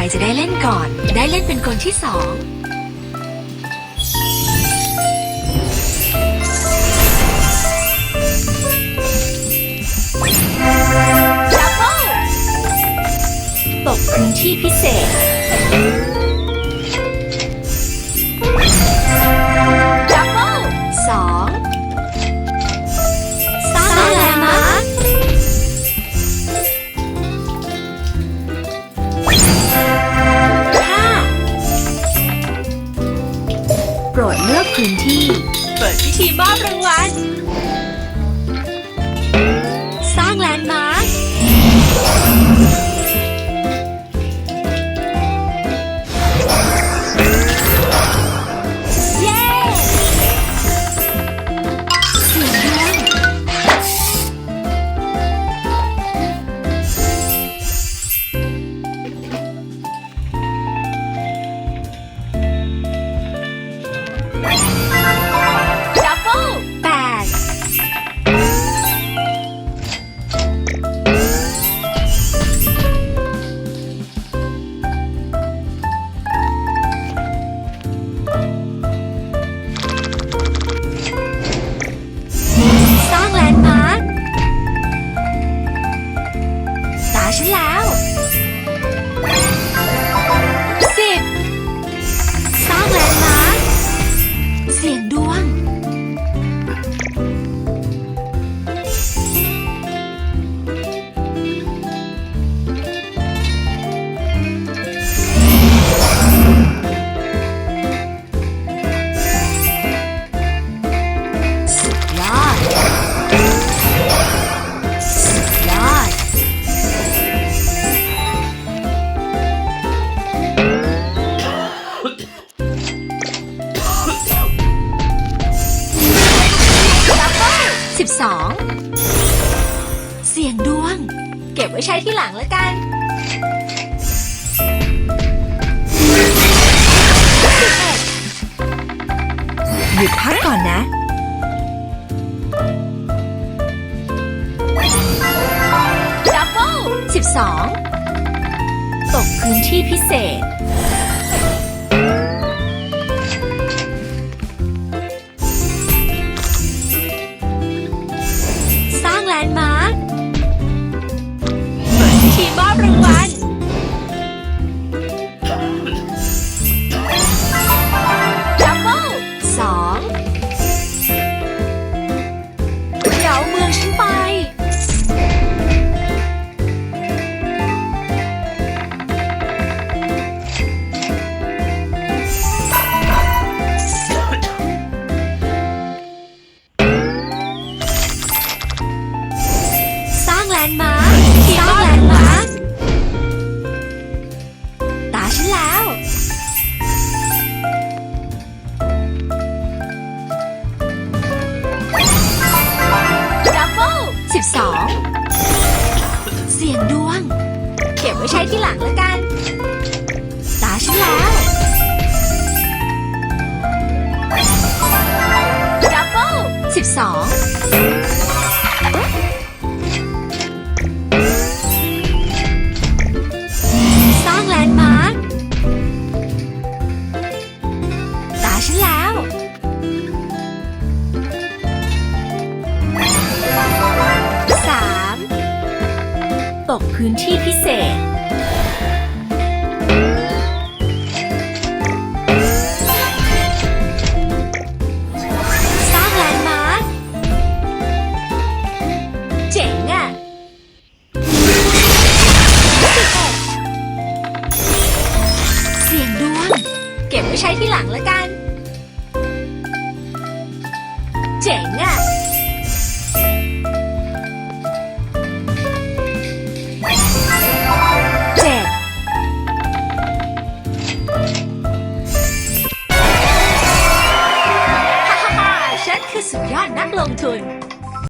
รจะได้เล่นก่อน ได้เล่นเป็นคนที่สองดับเบิลตกพื้นที่พิเศษ ลือกพื้นที่ เปิดพิธีมอบรางวัล ตาฉั เก็บไว้ใช้ที่หลังแล้วกัน หยุดพักก่อนนะ ดับเบิลสิบสองตกพื้นที่พิเศษ 22 เสียงดวง เก็บไว้ใช้ที่หลังแล้วกัน ตาฉันแล้ว ดับเบิล12 ตกพื้นที่พิเศษ สร้างแลนด์มาร์คเจ๋งอะเสียงดวง เก็บไว้ใช้ที่หลังล้วกัน เจ๋งอะ